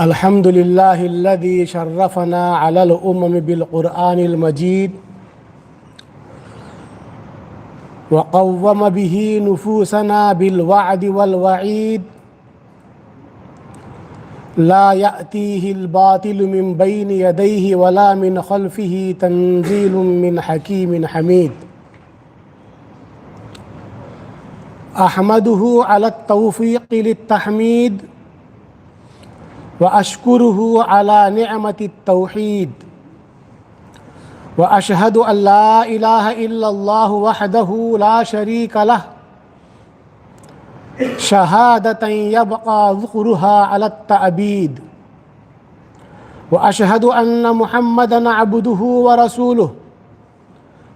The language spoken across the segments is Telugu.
الحمد لله الذي شرفنا على الأمم بالقرآن المجيد وقوم به نفوسنا بالوعد والوعيد. لا يأتيه الباطل من بين يديه ولا من خلفه تنزيل من حكيم حميد. أحمده على التوفيق للتحميد وأشكره على نعمة التوحيد. وأشهد أن لا إله إلا الله وحده لا شريك له. شهادة يبقى ذكرها على التأبيد. وأشهد أن محمدا عبده ورسوله.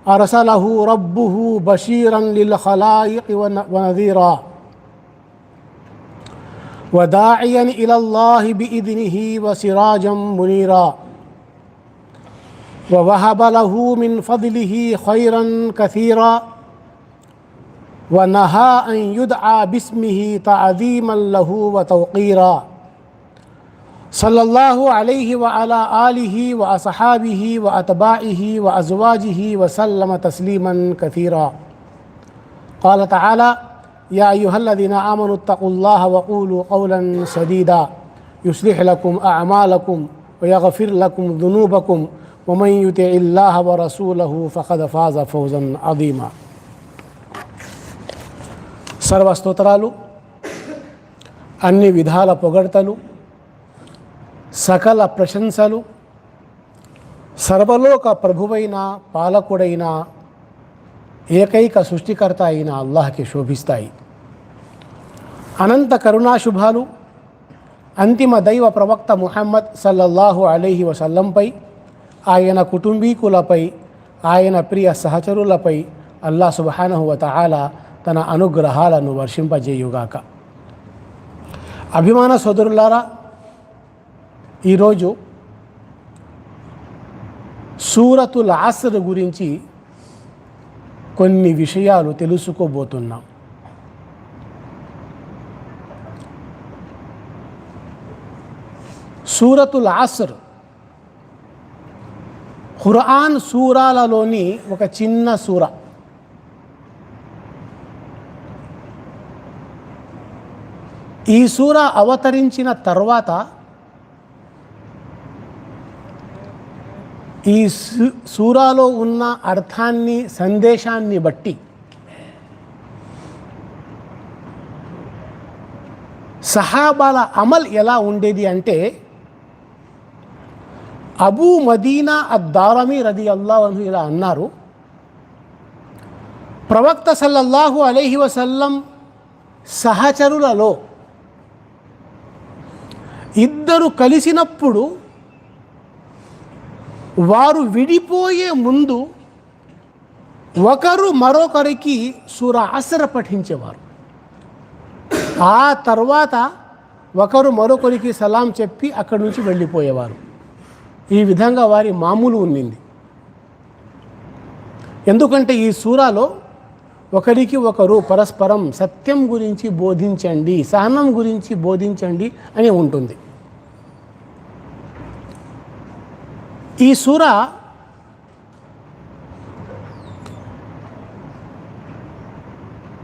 أرسله ربه بشيرا للخلائق ونذيرا. وداعيا إلى الله بإذنه وسراجا منيرا. ووهب له من فضله خيرا كثيرا. ونهى أن يدعى باسمه تعظيما له وتوقيرا. صلى الله عليه وعلى آله وأصحابه وأتباعه وأزواجه وسلم تسليما كثيرا. قال تعالى يا أيها الذين آمنوا اتقوا الله وقولوا قولا سديدا يصلح لكم أعمالكم ويغفر لكم ذنوبكم ومن يطع الله ورسوله فقد فاز فوزا عظيما సర్వస్తోత్రాలు అన్ని విధాల పొగడ్తలు సకల ప్రశంసలు సర్వలోక ప్రభువైన పాలకుడైన ఏకైక సృష్టికర్త అయిన అల్లాహకి శోభిస్తాయి. అనంత కరుణాశుభాలు అంతిమ దైవ ప్రవక్త ముహమ్మద్ సల్లల్లాహు అలీహి వసల్లంపై ఆయన కుటుంబీకులపై ఆయన ప్రియ సహచరులపై అల్లా సుబానహువత ఆల తన అనుగ్రహాలను వర్షింపజేయుగాక. అభిమాన సోదరులారా ఈరోజు సూరతుల్ ఆసర్ గురించి కొన్ని విషయాలు తెలుసుకోబోతున్నాం. సూరతుల్ ఆసర్. ఖురాన్ సూరాలలోని ఒక చిన్న సూర. ఈ సూర అవతరించిన తర్వాత ఈ సూరాలో ఉన్న అర్థాన్ని సందేశాన్ని బట్టి సహాబాల అమల్ ఎలా ఉండేది అంటే అబూ మదీనా అద్దారమి రది అల్లాహను ఇలా అన్నారు ప్రవక్త సల్లల్లాహు అలైహి వసల్లం సహచరులలో ఇద్దరు కలిసినప్పుడు వారు విడిపోయే ముందు ఒకరు మరొకరికి సురాసర పఠించేవారు. ఆ తర్వాత ఒకరు మరొకరికి సలాం చెప్పి అక్కడి నుంచి వెళ్ళిపోయేవారు. ఈ విధంగా వారి మామూలు ఉన్నింది. ఎందుకంటే ఈ సూరాలో ఒకరికి ఒకరు పరస్పరం సత్యం గురించి బోధించండి సహనం గురించి బోధించండి అని ఉంటుంది. ఈ సూర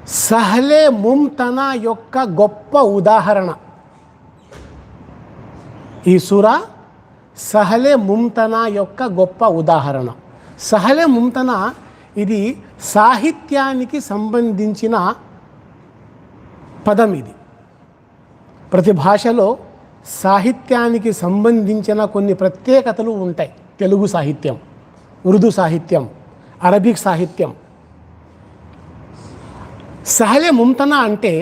సహలే ముమ్తనా యొక్క గొప్ప ఉదాహరణ. ఈ సూర సహలే ముమ్తనా యొక్క గొప్ప ఉదాహరణ. సహలే ముమ్తనా ఇది సాహిత్యానికి సంబంధించిన పదం ఇది. ప్రతి భాషలో సాహిత్యానికి సంబంధించిన కొన్ని ప్రత్యేకతలు ఉంటాయి. తెలుగు సాహిత్యం ఉర్దూ సాహిత్యం అరబిక్ సాహిత్యం. సహజ ముంతన అంటే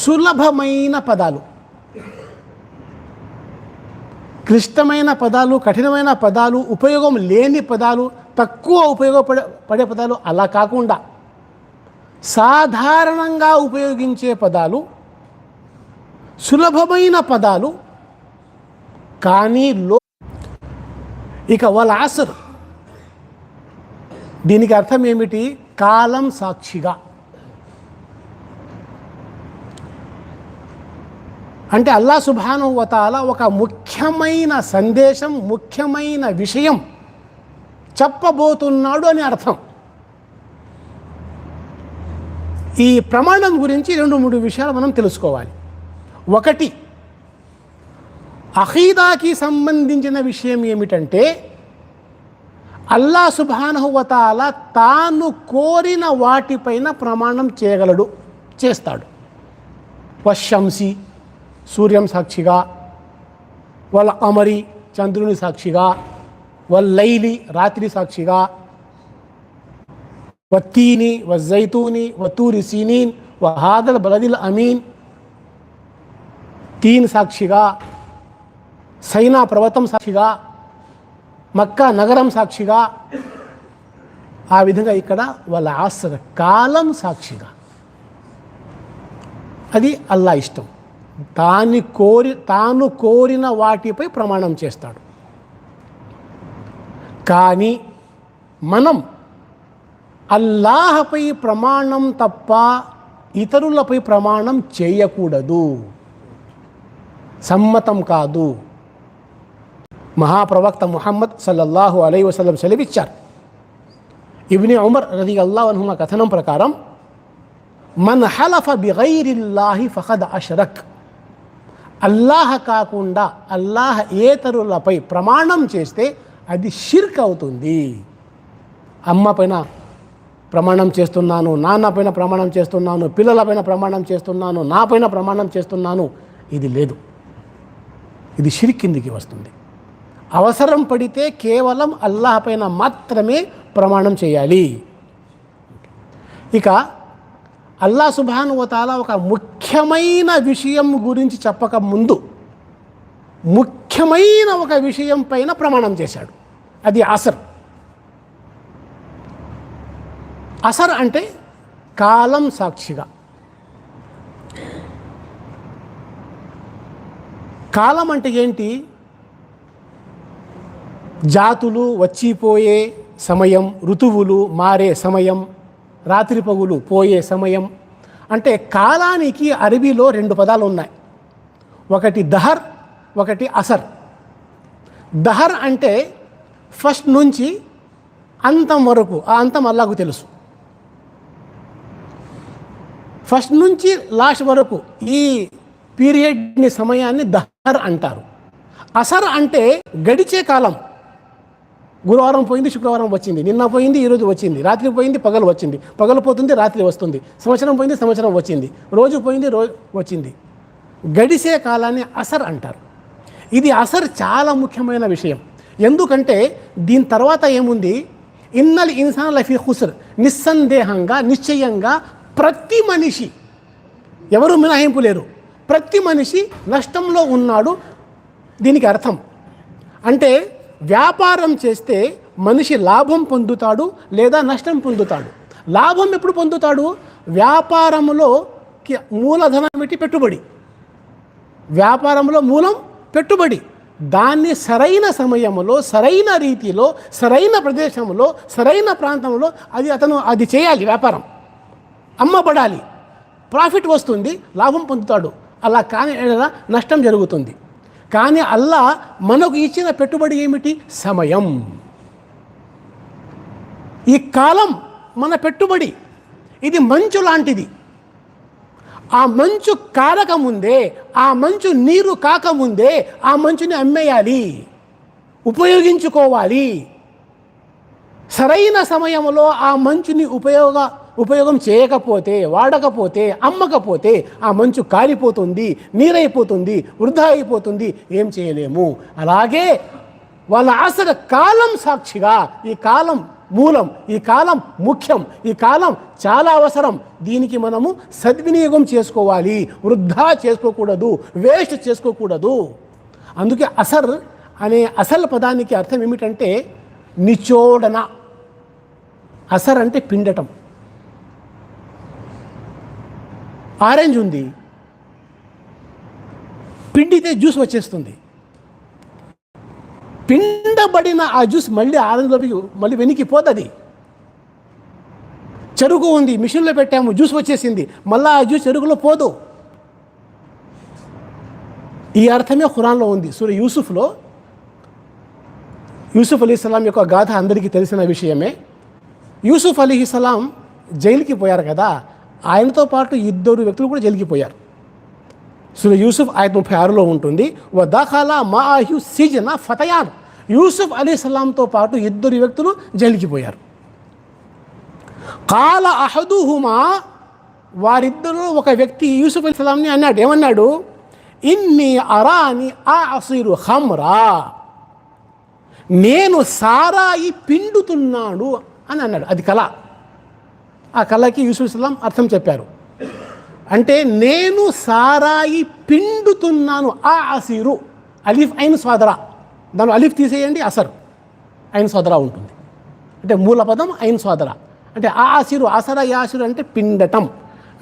సులభమైన పదాలు. క్లిష్టమైన పదాలు కఠినమైన పదాలు ఉపయోగం లేని పదాలు తక్కువ ఉపయోగపడే పడే పదాలు అలా కాకుండా సాధారణంగా ఉపయోగించే పదాలు సులభమైన పదాలు కానీ లో ఇక వాళ్ళ ఆసరు దీనికి అర్థం ఏమిటి? కాలం సాక్షిగా. అంటే అల్లా సుభాను వతాల ఒక ముఖ్యమైన సందేశం ముఖ్యమైన విషయం చెప్పబోతున్నాడు అని అర్థం. ఈ ప్రమాణం గురించి రెండు మూడు విషయాలు మనం తెలుసుకోవాలి. ఒకటి అఖీదాకి సంబంధించిన విషయం ఏమిటంటే అల్లా సుభానహువతాల తాను కోరిన వాటిపైన ప్రమాణం చేయగలడు చేస్తాడు. వశంసి సూర్యం సాక్షిగా వాళ్ళ అమరి చంద్రుని సాక్షిగా వల్లైలి రాత్రి సాక్షిగా వత్తీని వజైతూని వతూరి సీనీన్ వహాదల్ బలదిల్ అమీన్ తీన్ సాక్షిగా సైనా పర్వతం సాక్షిగా మక్కా నగరం సాక్షిగా ఆ విధంగా ఇక్కడ వాళ్ళ ఆసర కాలం సాక్షిగా. అది అల్లా ఇష్టం. తాని కోరి తాను కోరిన వాటిపై ప్రమాణం చేస్తాడు. కానీ మనం అల్లాహపై ప్రమాణం తప్ప ఇతరులపై ప్రమాణం చేయకూడదు. సమ్మతం కాదు. మహాప్రవక్త ముహమ్మద్ సల్లల్లాహు అలై వసలం సెలవిచ్చారు. ఇబ్ని ఉమర్ రది అల్లా కథనం ప్రకారం మన్ హలఫ బిగైరిల్లాహి ఫహద్ అషరక్. అల్లాహ కాకుండా అల్లాహ ఏతరులపై ప్రమాణం చేస్తే అది షిర్క్ అవుతుంది. అమ్మ పైన ప్రమాణం చేస్తున్నాను నాన్న పైన ప్రమాణం చేస్తున్నాను పిల్లల పైన ప్రమాణం చేస్తున్నాను నా పైన ప్రమాణం చేస్తున్నాను ఇది లేదు. ఇది షిర్క్ కిందికి వస్తుంది. అవసరం పడితే కేవలం అల్లాహ్ పైన మాత్రమే ప్రమాణం చేయాలి. ఇక అల్లా సుభానువతాల ఒక ముఖ్యమైన విషయం గురించి చెప్పక ముందు ముఖ్యమైన ఒక విషయం పైన ప్రమాణం చేశాడు. అది అసర్. అసర్ అంటే కాలం సాక్షిగా. కాలం అంటే ఏంటి? జాతులు వచ్చిపోయే సమయం ఋతువులు మారే సమయం రాత్రి పగులు పోయే సమయం. అంటే కాలానికి అరబీలో రెండు పదాలు ఉన్నాయి. ఒకటి దహర్ ఒకటి అసర్. దహర్ అంటే ఫస్ట్ నుంచి అంతం వరకు ఆ అంతం అల్లాకు తెలుసు. ఫస్ట్ నుంచి లాస్ట్ వరకు ఈ పీరియడ్ని సమయాన్ని దహర్ అంటారు. అసర్ అంటే గడిచే కాలం. గురువారం పోయింది శుక్రవారం వచ్చింది. నిన్న పోయింది ఈరోజు వచ్చింది. రాత్రి పోయింది పగలు వచ్చింది. పగలు పోతుంది రాత్రి వస్తుంది. సంవత్సరం పోయింది సంవత్సరం వచ్చింది. రోజు పోయింది రోజు వచ్చింది. గడిసే కాలాన్ని అసర్ అంటారు. ఇది అసర్ చాలా ముఖ్యమైన విషయం. ఎందుకంటే దీని తర్వాత ఏముంది? ఇన్నల్ ఇన్సాన్ లఫీ హుసర్ నిస్సందేహంగా నిశ్చయంగా ప్రతి మనిషి ఎవరు మినహాయింపు లేరు. ప్రతి మనిషి నష్టంలో ఉన్నాడు దీనికి అర్థం. అంటే వ్యాపారం చేస్తే మనిషి లాభం పొందుతాడు లేదా నష్టం పొందుతాడు. లాభం ఎప్పుడు పొందుతాడు? వ్యాపారంలో మూలధనం పెట్టి పెట్టుబడి. వ్యాపారంలో మూలం పెట్టుబడి. దాన్ని సరైన సమయంలో సరైన రీతిలో సరైన ప్రదేశంలో సరైన ప్రాంతంలో అది అతను అది చేయాలి వ్యాపారం. అమ్మబడాలి. ప్రాఫిట్ వస్తుంది లాభం పొందుతాడు. అలా కానీ నష్టం జరుగుతుంది. కానీ అల్లా మనకు ఇచ్చిన పెట్టుబడి ఏమిటి? సమయం. ఈ కాలం మన పెట్టుబడి. ఇది మంచు లాంటిది. ఆ మంచు కారకముందే ఆ మంచు నీరు కాకముందే ఆ మంచుని అమ్మేయాలి. ఉపయోగించుకోవాలి. సరైన సమయంలో ఆ మంచుని ఉపయోగ ఉపయోగం చేయకపోతే వాడకపోతే అమ్మకపోతే ఆ మంచు కాలిపోతుంది నీరైపోతుంది వృధా అయిపోతుంది ఏం చేయలేము. అలాగే వాళ్ళ ఆసర కాలం సాక్షిగా ఈ కాలం మూలం ఈ కాలం ముఖ్యం ఈ కాలం చాలా అవసరం. దీనికి మనము సద్వినియోగం చేసుకోవాలి. వృద్ధా చేసుకోకూడదు వేస్ట్ చేసుకోకూడదు. అందుకే అసర్ అనే అసలు పదానికి అర్థం ఏమిటంటే నిచోడన. అసర్ అంటే పిండటం. ఆరెంజ్ ఉంది. పిండితే జ్యూస్ వచ్చేస్తుంది. పిండబడిన ఆ జ్యూస్ మళ్ళీ ఆరెంజ్లోకి మళ్ళీ వెనికి పోతుంది. చెరుకు ఉంది మిషన్లో పెట్టాము జ్యూస్ వచ్చేసింది. మళ్ళీ ఆ జ్యూస్ చెరుకులో పోదు. ఈ అర్థమే ఖురాన్లో ఉంది. సూర్య యూసుఫ్లో యూసుఫ్ అలీస్లాం యొక్క గాథ అందరికీ తెలిసిన విషయమే. యూసుఫ్ అలీ సలాం జైలుకి పోయారు కదా. ఆయనతో పాటు ఇద్దరు వ్యక్తులు కూడా జలిగిపోయారు సుర యూసుఫ్ ఆయన ముప్పై ఆరులో ఉంటుంది. వ మా ఆహ్యు సీజన ఫతయాన్. యూసుఫ్ అలీ సలాంతో పాటు ఇద్దరు వ్యక్తులు జలిగిపోయారు కాల అహదుహుమా వారిద్దరూ ఒక వ్యక్తి యూసుఫ్ అలీ సలాంని అన్నాడు. ఏమన్నాడు? ఇన్ని అరాని ఆ అసీరు హమ్రా నేను సారాయి పిండుతున్నాడు అని అన్నాడు. అది కళ. ఆ కళకి యూసుఫ్స్లాం అర్థం చెప్పారు. అంటే నేను సారాయి పిండుతున్నాను ఆ అసీరు అలీఫ్ అయిన సోదరా. దాని అలీఫ్ తీసేయండి అసర్ అయిన సోదరా ఉంటుంది. అంటే మూల పదం అయిన సోదరా. అంటే ఆ అసిరు అసర యాసిరు అంటే పిండటం.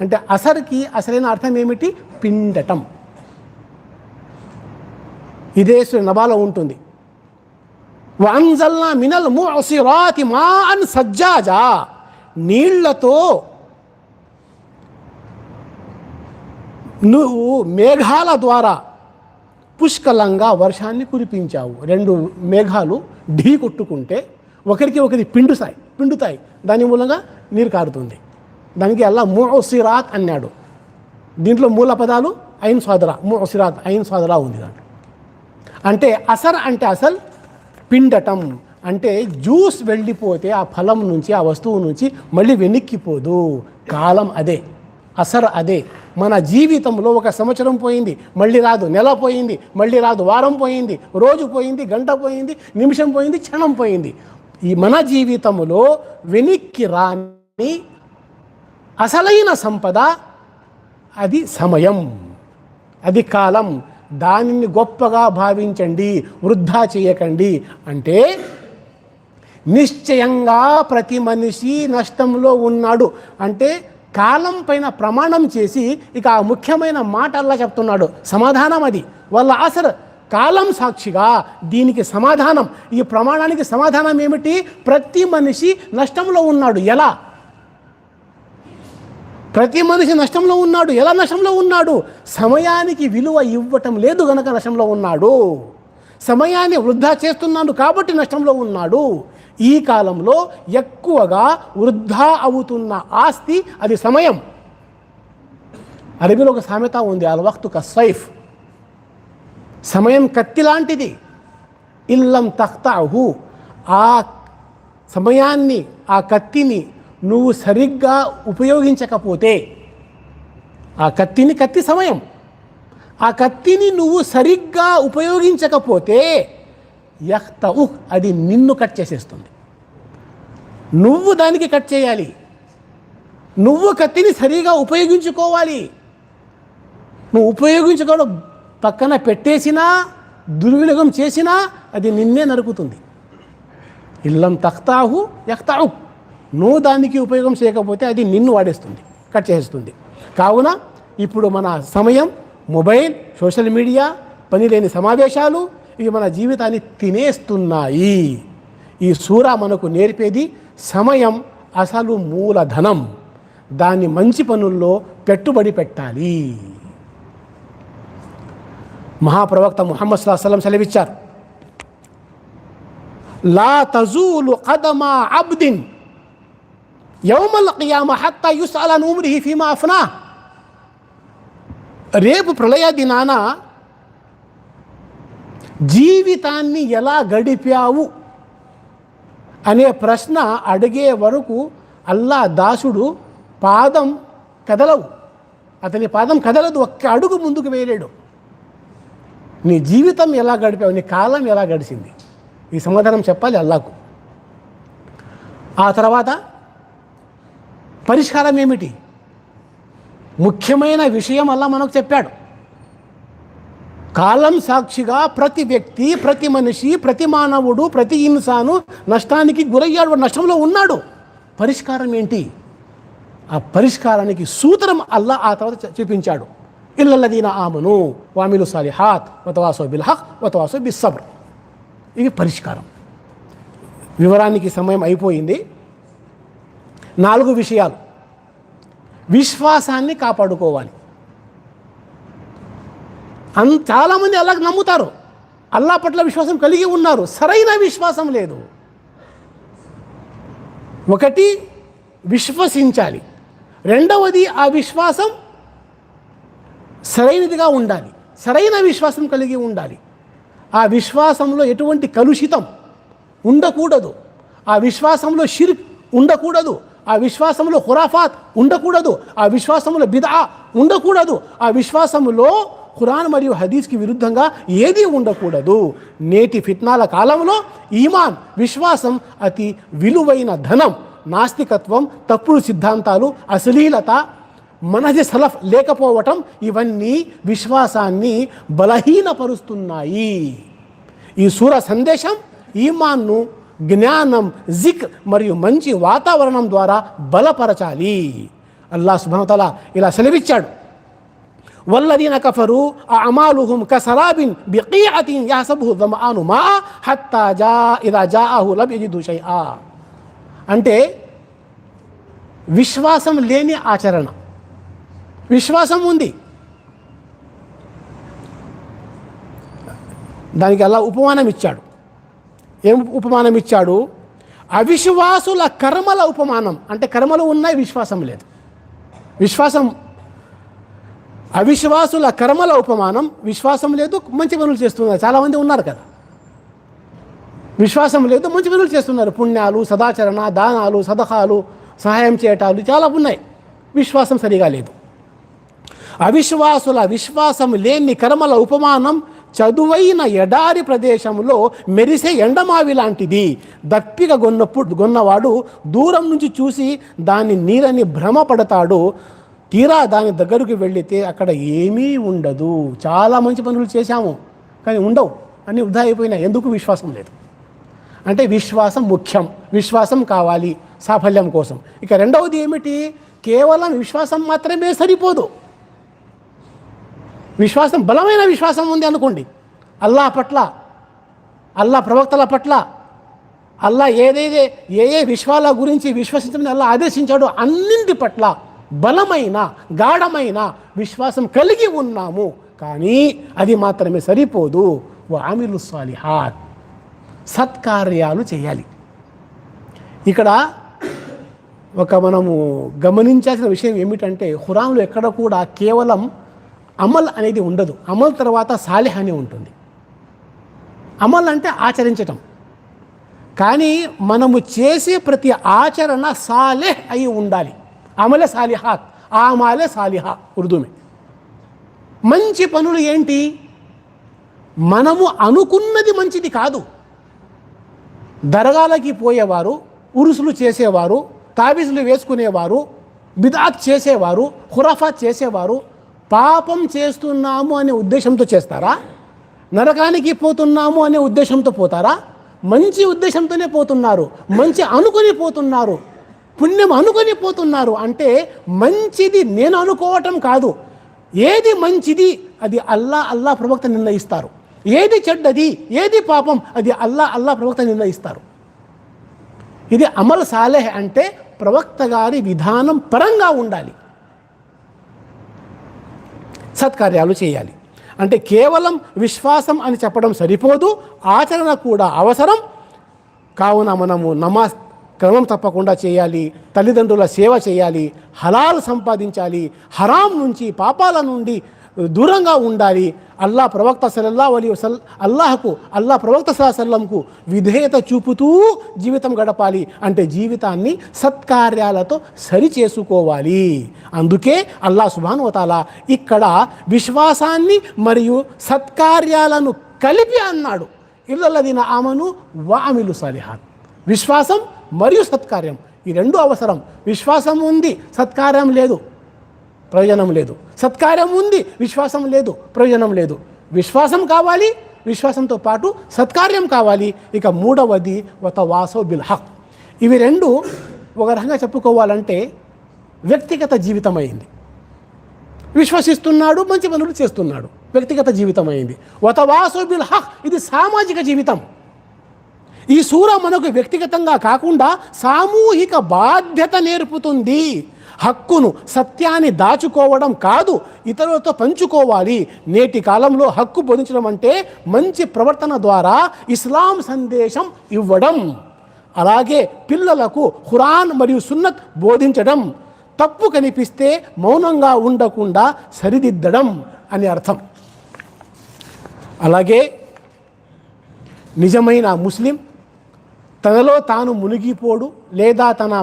అంటే అసర్కి అసలైన అర్థం ఏమిటి? పిండటం. ఇదే నబాలో ఉంటుంది. వంజల్లా మినల్ ముసిరాతి మా అన్ సజ్జాజా. నీళ్ళతో నువ్వు మేఘాల ద్వారా పుష్కలంగా వర్షాన్ని కురిపించావు. రెండు మేఘాలు ఢీ కొట్టుకుంటే ఒకరికి ఒకరి పిండుతాయి పిండుతాయి. దాని మూలంగా నీరు కారుతుంది. దానికి అల్లా ముసిరాత్ అన్నాడు. దీంట్లో మూల పదాలు ఐన్ సోదరా ముసిరాత్ ఐన్ సోదరా ఉంది దాంట్లో. అంటే అసర్ అంటే అసలు పిండటం. అంటే జ్యూస్ వెళ్ళిపోతే ఆ ఫలం నుంచి ఆ వస్తువు నుంచి మళ్ళీ వెనక్కిపోదు. కాలం అదే అసర్ అదే. మన జీవితంలో ఒక సంవత్సరం పోయింది మళ్ళీ రాదు. నెల పోయింది మళ్ళీ రాదు. వారం పోయింది రోజు పోయింది గంట పోయింది నిమిషం పోయింది క్షణం పోయింది. ఈ మన జీవితంలో వెనక్కి రాని అసలైన సంపద అది సమయం అది కాలం. దానిని గొప్పగా భావించండి వృద్ధా చేయకండి. అంటే నిశ్చయంగా ప్రతి మనిషి నష్టంలో ఉన్నాడు. అంటే కాలం పైన ప్రమాణం చేసి ఇక ఆ ముఖ్యమైన మాట అలా చెప్తున్నాడు. సమాధానం అది. వాళ్ళ ఆసర్ కాలం సాక్షిగా దీనికి సమాధానం ఈ ప్రమాణానికి సమాధానం ఏమిటి? ప్రతి మనిషి నష్టంలో ఉన్నాడు. ఎలా? ప్రతి మనిషి నష్టంలో ఉన్నాడు. ఎలా నష్టంలో ఉన్నాడు? సమయానికి విలువ ఇవ్వటం లేదు గనక నష్టంలో ఉన్నాడు. సమయాన్ని వృధా చేస్తున్నాడు కాబట్టి నష్టంలో ఉన్నాడు. ఈ కాలంలో ఎక్కువగా వృద్ధా అవుతున్న ఆస్తి అది సమయం. అరబీలో ఒక సామెత ఉంది అల్వక్తు కస్సైఫ్ సమయం కత్తి లాంటిది. ఇల్లం తఖ్తాహు. ఆ సమయాన్ని ఆ కత్తిని నువ్వు సరిగ్గా ఉపయోగించకపోతే ఆ కత్తిని కత్తి సమయం. ఆ కత్తిని నువ్వు సరిగ్గా ఉపయోగించకపోతే యహ్త ఉహ్ అది నిన్ను కట్ చేసేస్తుంది. నువ్వు దానికి కట్ చేయాలి. నువ్వు కత్తిని సరిగా ఉపయోగించుకోవాలి. నువ్వు ఉపయోగించుకోవడం పక్కన పెట్టేసినా దుర్వినియోగం చేసినా అది నిన్నే నరుకుతుంది. ఇల్లం తఖ్తాహు ఎక్తాహు నువ్వు దానికి ఉపయోగం చేయకపోతే అది నిన్ను వాడేస్తుంది కట్ చేస్తుంది కావున ఇప్పుడు మన సమయం మొబైల్ సోషల్ మీడియా పనిలేని సమావేశాలు ఇవి మన జీవితాన్ని తినేస్తున్నాయి. ఈ సూర మనకు నేర్పేది సమయం అసలు మూలధనం. దాన్ని మంచి పనుల్లో పెట్టుబడి పెట్టాలి. మహాప్రవక్త ముహమ్మద్ సుల్లాహం సెలవిచ్చారు. లా తజూలు కదమా అబ్దిన్. యౌమల్ కియామ హత్తా యుస్అల అన్ ఫీమా అఫ్నా. రేపు ప్రళయ దినాన జీవితాన్ని ఎలా గడిపావు? అనే ప్రశ్న అడిగే వరకు అల్లా దాసుడు పాదం కదలవు. అతని పాదం కదలదు ఒక్క అడుగు ముందుకు వేయలేడు. నీ జీవితం ఎలా గడిపావు? నీ కాలం ఎలా గడిచింది? ఈ సమాధానం చెప్పాలి అల్లాకు. ఆ తర్వాత పరిష్కారం ఏమిటి? ముఖ్యమైన విషయం అల్లా మనకు చెప్పాడు. కాలం సాక్షిగా ప్రతి వ్యక్తి ప్రతి మనిషి ప్రతి మానవుడు ప్రతి ఇన్సాను నష్టానికి గురయ్యాడు నష్టంలో ఉన్నాడు. పరిష్కారం ఏంటి? ఆ పరిష్కారానికి సూత్రం అల్లా ఆ తర్వాత చూపించాడు. ఇల్లల్లదీన ఆమను వామిలు సాలిహాత్ వతవాసో బిల్ హక్ వతవాసో బిస్సబర్. ఇది పరిష్కారం. వివరానికి సమయం అయిపోయింది. నాలుగు విషయాలు. విశ్వాసాన్ని కాపాడుకోవాలి. అన్ చాలామంది అల్లాకి నమ్ముతారు. అల్లా పట్ల విశ్వాసం కలిగి ఉన్నారు. సరైన విశ్వాసం లేదు. ఒకటి విశ్వసించాలి. రెండవది ఆ విశ్వాసం సరైనదిగా ఉండాలి. సరైన విశ్వాసం కలిగి ఉండాలి. ఆ విశ్వాసంలో ఎటువంటి కలుషితం ఉండకూడదు. ఆ విశ్వాసంలో షిర్ ఉండకూడదు. ఆ విశ్వాసంలో హురాఫాత్ ఉండకూడదు. ఆ విశ్వాసంలో బిదా ఉండకూడదు. ఆ విశ్వాసంలో ఖురాన్ మరియు హదీస్కి విరుద్ధంగా ఏది ఉండకూడదు. నేటి ఫిట్నాల కాలంలో ఈమాన్ విశ్వాసం అతి విలువైన ధనం నాస్తికత్వం తప్పుడు సిద్ధాంతాలు అశ్లీలత మనది సలఫ్ లేకపోవటం ఇవన్నీ విశ్వాసాన్ని బలహీనపరుస్తున్నాయి. ఈ సూర సందేశం ఈమాన్ను జ్ఞానం జిక్ మరియు మంచి వాతావరణం ద్వారా బలపరచాలి. అల్లా సుభమతల ఇలా సెలవిచ్చాడు. والذين كفروا أعمالهم كسراب بقيعة يحسبه الظمآن ماء حتى جاء إذا جاءه لم يجده شيئا అంటే విశ్వాసం లేని ఆచరణ విశ్వాసం ఉంది దానికి అలా ఉపమానం ఇచ్చాడు ఏం ఉపమానం ఇచ్చాడు అవిశ్వాసుల కర్మల ఉపమానం అంటే కర్మలు ఉన్నాయి విశ్వాసం లేదు విశ్వాసం అవిశ్వాసుల కర్మల ఉపమానం విశ్వాసం లేదు మంచి పనులు చేస్తున్నారు. చాలామంది ఉన్నారు కదా. విశ్వాసం లేదు మంచి పనులు చేస్తున్నారు. పుణ్యాలు సదాచరణ దానాలు సదహాలు సహాయం చేయటాలు చాలా ఉన్నాయి. విశ్వాసం సరిగా లేదు. అవిశ్వాసుల విశ్వాసం లేని కర్మల ఉపమానం చదువైన ఎడారి ప్రదేశంలో మెరిసే ఎండమావి లాంటిది. దప్పిక గొన్నప్పుడు గొన్నవాడు దూరం నుంచి చూసి దాని నీరని భ్రమపడతాడు. తీరా దాని దగ్గరకు వెళితే అక్కడ ఏమీ ఉండదు. చాలా మంచి పనులు చేశాము. కానీ ఉండవు. అన్నీ వృధా అయిపోయినాయి. ఎందుకు? విశ్వాసం లేదు. అంటే విశ్వాసం ముఖ్యం. విశ్వాసం కావాలి సాఫల్యం కోసం. ఇక రెండవది ఏమిటి? కేవలం విశ్వాసం మాత్రమే సరిపోదు. విశ్వాసం బలమైన విశ్వాసం ఉంది అనుకోండి. అల్లా పట్ల అల్లా ప్రవక్తల పట్ల అల్లా ఏదైతే ఏ ఏ విశ్వాల గురించి విశ్వసించమని అల్లా ఆదేశించాడో అన్నింటి పట్ల బలమైన గాఢమైన విశ్వాసం కలిగి ఉన్నాము. కానీ అది మాత్రమే సరిపోదు. వామిలు సాలిహాత్. సత్కార్యాలు చేయాలి. ఇక్కడ ఒక మనము గమనించాల్సిన విషయం ఏమిటంటే హురాంలో ఎక్కడ కూడా కేవలం అమల్ అనేది ఉండదు. అమల్ తర్వాత సాలిహ్ అని ఉంటుంది. అమల్ అంటే ఆచరించటం. కానీ మనము చేసే ప్రతి ఆచరణ సాలెహ్ అయి ఉండాలి. అమల సాలిహాత్ ఆమాల సాలిహా ఉర్దూమే. మంచి పనులు ఏంటి? మనము అనుకున్నది మంచిది కాదు. దరగాలకి పోయేవారు ఉరుసులు చేసేవారు తాబీజులు వేసుకునేవారు బిదాత్ చేసేవారు ఖురాఫాత్ చేసేవారు పాపం చేస్తున్నాము అనే ఉద్దేశంతో చేస్తారా? నరకానికి పోతున్నాము అనే ఉద్దేశంతో పోతారా? మంచి ఉద్దేశంతోనే పోతున్నారు మంచి అనుకుని పోతున్నారు పుణ్యం అనుకుని పోతున్నారు అంటే మంచిది నేను అనుకోవటం కాదు. ఏది మంచిది అది అల్లా అల్లా ప్రవక్త నిర్ణయిస్తారు. ఏది చెడ్డది ఏది పాపం అది అల్లా అల్లా ప్రవక్త నిర్ణయిస్తారు. ఇది అమల్ సాలెహ్ అంటే ప్రవక్త గారి విధానం పరంగా ఉండాలి. సత్కార్యాలు చేయాలి. అంటే కేవలం విశ్వాసం అని చెప్పడం సరిపోదు ఆచరణ కూడా అవసరం. కావున మనము నమాజ్ క్రమం తప్పకుండా చేయాలి తల్లిదండ్రుల సేవ చేయాలి హలాలు సంపాదించాలి హరాం నుంచి పాపాల నుండి దూరంగా ఉండాలి. అల్లా ప్రవక్త సలల్లా అలీ వసల్ అల్లాహకు అల్లా ప్రవక్త సల్లంకు విధేయత చూపుతూ జీవితం గడపాలి. అంటే జీవితాన్ని సత్కార్యాలతో సరి చేసుకోవాలి అందుకే అల్లా సుభానువతాల ఇక్కడ విశ్వాసాన్ని మరియు సత్కార్యాలను కలిపి అన్నాడు. ఇల్లదిన ఆమెను వామిలు సలిహాన్ విశ్వాసం మరియు సత్కార్యం. ఈ రెండు అవసరం. విశ్వాసం ఉంది సత్కార్యం లేదు ప్రయోజనం లేదు. సత్కార్యం ఉంది విశ్వాసం లేదు ప్రయోజనం లేదు. విశ్వాసం కావాలి విశ్వాసంతో పాటు సత్కార్యం కావాలి. ఇక మూడవది ఒక వాసో ఇవి రెండు ఒక రకంగా చెప్పుకోవాలంటే వ్యక్తిగత జీవితం అయింది. విశ్వసిస్తున్నాడు మంచి పనులు చేస్తున్నాడు. వ్యక్తిగత జీవితం అయింది. వతవాసో బిల్ ఇది సామాజిక జీవితం. ఈ సూర మనకు వ్యక్తిగతంగా కాకుండా సామూహిక బాధ్యత నేర్పుతుంది. హక్కును సత్యాన్ని దాచుకోవడం కాదు ఇతరులతో పంచుకోవాలి. నేటి కాలంలో హక్కు బోధించడం అంటే మంచి ప్రవర్తన ద్వారా ఇస్లాం సందేశం ఇవ్వడం. అలాగే పిల్లలకు ఖురాన్ మరియు సున్నత్ బోధించడం. తప్పు కనిపిస్తే మౌనంగా ఉండకుండా సరిదిద్దడం అని అర్థం. అలాగే నిజమైన ముస్లిం తనలో తాను మునిగిపోడు లేదా తన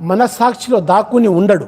మనస్సాక్షిలో దాక్కుని ఉండడు.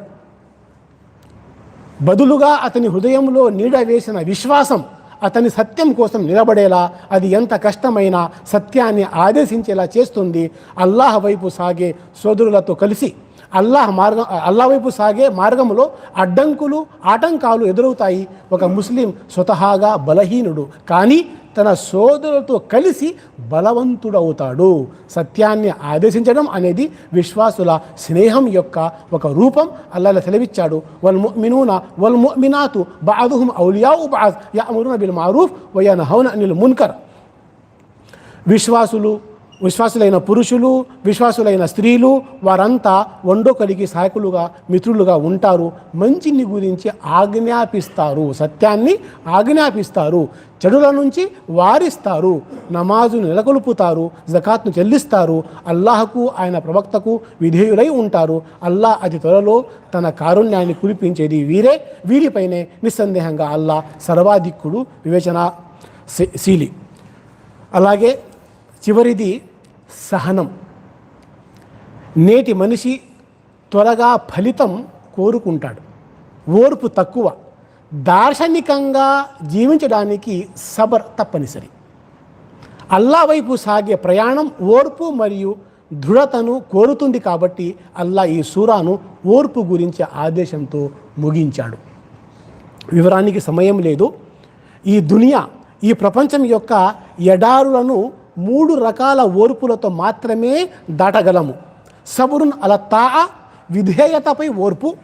బదులుగా అతని హృదయంలో నీడ వేసిన విశ్వాసం అతని సత్యం కోసం నిలబడేలా అది ఎంత కష్టమైనా సత్యాన్ని ఆదేశించేలా చేస్తుంది. అల్లాహ్ వైపు సాగే సోదరులతో కలిసి అల్లాహ్ మార్గం అల్లాహ్ వైపు సాగే మార్గంలో అడ్డంకులు ఆటంకాలు ఎదురవుతాయి. ఒక ముస్లిం స్వతహాగా బలహీనుడు. కానీ తన సోదరులతో కలిసి బలవంతుడవుతాడు. సత్యాన్ని ఆదేశించడం అనేది విశ్వాసుల స్నేహం యొక్క ఒక రూపం అల్లాహ్ సెలవిచ్చాడు. వల్ మినూన వల్ ముమినాతు బాదుహుం ఔలియా బాజ్ యఅమురున బిల్ మారూఫ్ వయనహౌన అనిల్ మున్కర్. విశ్వాసులు విశ్వాసులైన పురుషులు విశ్వాసులైన స్త్రీలు వారంతా వండొకరికి సహాయకులుగా మిత్రులుగా ఉంటారు. మంచిని గురించి ఆజ్ఞాపిస్తారు. సత్యాన్ని ఆజ్ఞాపిస్తారు. చెడుల నుంచి వారిస్తారు. నమాజును నెలకొల్పుతారు. జకాత్ను చెల్లిస్తారు. అల్లాహకు ఆయన ప్రవక్తకు విధేయులై ఉంటారు. అల్లాహ్ అతి త్వరలో తన కారుణ్యాన్ని కురిపించేది వీరే. వీరిపైనే నిస్సందేహంగా అల్లాహ్ సర్వాధిక్కుడు వివేచన శీలి. అలాగే చివరిది సహనం. నేటి మనిషి త్వరగా ఫలితం కోరుకుంటాడు. ఓర్పు తక్కువ. దార్శనికంగా జీవించడానికి సబర్ తప్పనిసరి. అల్లా వైపు సాగే ప్రయాణం ఓర్పు మరియు దృఢతను కోరుతుంది కాబట్టి అల్లా ఈ సూరాను ఓర్పు గురించి ఆదేశంతో ముగించాడు. వివరానికి సమయం లేదు. ఈ దునియా ఈ ప్రపంచం యొక్క ఎడారులను మూడు రకాల ఓర్పులతో మాత్రమే దాటగలము. సబురున్ అల తా విధేయతపై ఓర్పు.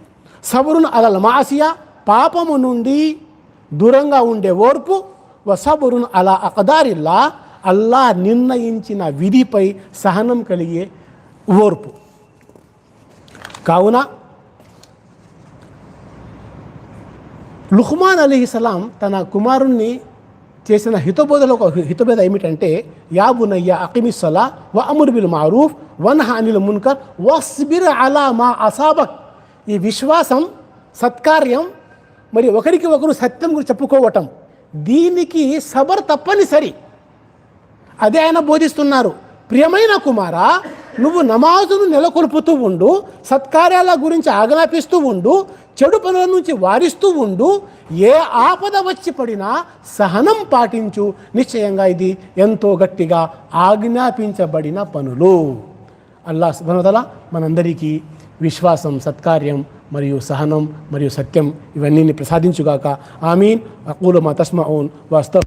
సబురున్ అలల్ మాసియా పాపము నుండి దూరంగా ఉండే ఓర్పు. వసబురున్ అలా అకదారిల్లా అల్లా నిర్ణయించిన విధిపై సహనం కలిగే ఓర్పు. కావున లుహ్మాన్ అలీ తన కుమారుణ్ణి చేసిన హితబోధలో ఒక హితబోధ ఏమిటంటే యా బునయ్య అకిమిస్సలా వ అముర్ బిల్ మారూఫ్ వన్ హానిల్ మున్కర్ వస్బిర్ అలా మా అసాబక్. ఈ విశ్వాసం సత్కార్యం మరి ఒకరికి ఒకరు సత్యం గురించి చెప్పుకోవటం దీనికి సబర్ తప్పనిసరి. అదే ఆయన బోధిస్తున్నారు ప్రియమైన కుమారా నువ్వు నమాజును నెలకొల్పుతూ ఉండు సత్కార్యాల గురించి ఆజ్ఞాపిస్తూ ఉండు చెడు పనుల నుంచి వారిస్తూ ఉండు. ఏ ఆపద వచ్చి పడినా సహనం పాటించు. నిశ్చయంగా ఇది ఎంతో గట్టిగా ఆజ్ఞాపించబడిన పనులు. అల్లా సుబనతల మనందరికీ విశ్వాసం సత్కార్యం మరియు సహనం మరియు సత్యం ఇవన్నీ ప్రసాదించుగాక. ఆమీన్. అకూలు మా తస్మౌన్. వాస్తవ